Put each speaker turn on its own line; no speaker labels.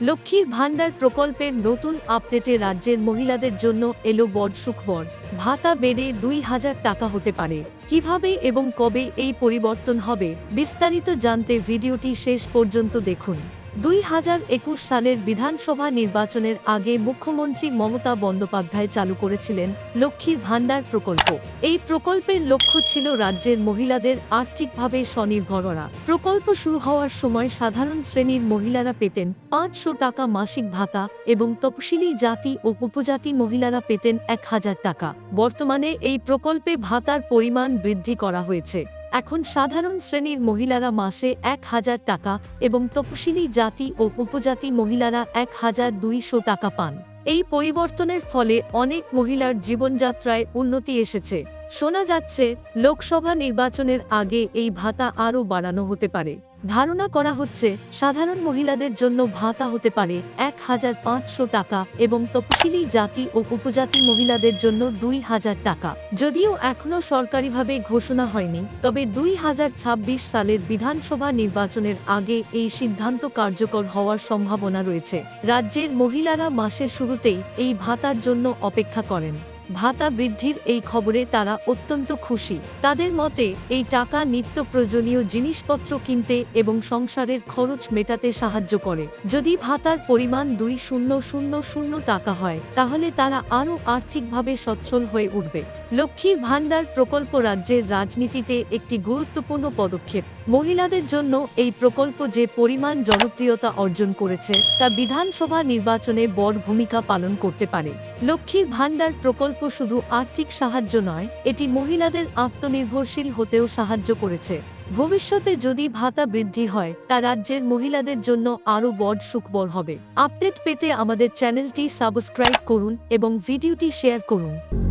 লক্ষ্মীর ভাণ্ডার প্রকল্পের নতুন আপডেটে রাজ্যের মহিলাদের জন্য এলো বড় সুখবর। ভাতা বেড়ে দুই হাজার টাকা হতে পারে। কীভাবে এবং কবে এই পরিবর্তন হবে, বিস্তারিত জানতে ভিডিওটি শেষ পর্যন্ত দেখুন। দুই হাজার একুশ সালের বিধানসভা নির্বাচনের আগে মুখ্যমন্ত্রী মমতা বন্দ্যোপাধ্যায় চালু করেছিলেন লক্ষ্মীর ভাণ্ডার প্রকল্প। এই প্রকল্পের লক্ষ্য ছিল রাজ্যের মহিলাদের আর্থিকভাবে স্বনির্ভর করা প্রকল্প শুরু হওয়ার সময় সাধারণ শ্রেণির মহিলারা পেতেন পাঁচশো টাকা মাসিক ভাতা এবং তপশিলি জাতি ও উপজাতি মহিলারা পেতেন এক হাজার টাকা। বর্তমানে এই প্রকল্পে ভাতার পরিমাণ বৃদ্ধি করা হয়েছে। এখন সাধারণ শ্রেণির মহিলারা মাসে এক হাজার টাকা এবং তপশিলি জাতি ও উপজাতি মহিলারা এক হাজার দুইশো টাকা পান। এই পরিবর্তনের ফলে অনেক মহিলার জীবনযাত্রায় উন্নতি এসেছে। শোনা যাচ্ছে, লোকসভা নির্বাচনের আগে এই ভাতা আরও বাড়ানো হতে পারে। ধারণা করা হচ্ছে, সাধারণ মহিলাদের জন্য ভাতা হতে পারে এক হাজার পাঁচশো টাকা এবং তপশিলি জাতি ও উপজাতি মহিলাদের জন্য দুই হাজার টাকা। যদিও এখনও সরকারিভাবে ঘোষণা হয়নি, তবে দুই হাজার ছাব্বিশ সালের বিধানসভা নির্বাচনের আগে এই সিদ্ধান্ত কার্যকর হওয়ার সম্ভাবনা রয়েছে। রাজ্যের মহিলারা মাসের শুরুতেই এই ভাতার জন্য অপেক্ষা করেন। ভাতা বৃদ্ধির এই খবরে তারা অত্যন্ত খুশি। তাদের মতে, এই টাকা নিত্য প্রয়োজনীয় জিনিসপত্র কিনতে এবং সংসারের খরচ মেটাতে সাহায্য করে। যদি ভাতার পরিমাণ দুই শূন্য শূন্য শূন্য টাকা হয়, তাহলে তারা আরও আর্থিকভাবে সচ্ছল হয়ে উঠবে। লক্ষ্মীর ভাণ্ডার প্রকল্প রাজ্যের রাজনীতিতে একটি গুরুত্বপূর্ণ পদক্ষেপ। মহিলাদের জন্য এই প্রকল্প যে পরিমাণ জনপ্রিয়তা অর্জন করেছে, তা বিধানসভা নির্বাচনে বড় ভূমিকা পালন করতে পারে। লক্ষ্মীর ভাণ্ডার প্রকল্প শুধু আর্থিক সাহায্য নয়, এটি মহিলাদের আত্মনির্ভরশীল হতেও সাহায্য করেছে। ভবিষ্যতে যদি ভাতা বৃদ্ধি হয়, তা রাজ্যের মহিলাদের জন্য আরও বড় সুখবর হবে। আপডেট পেতে আমাদের চ্যানেলটি সাবস্ক্রাইব করুন এবং ভিডিওটি শেয়ার করুন।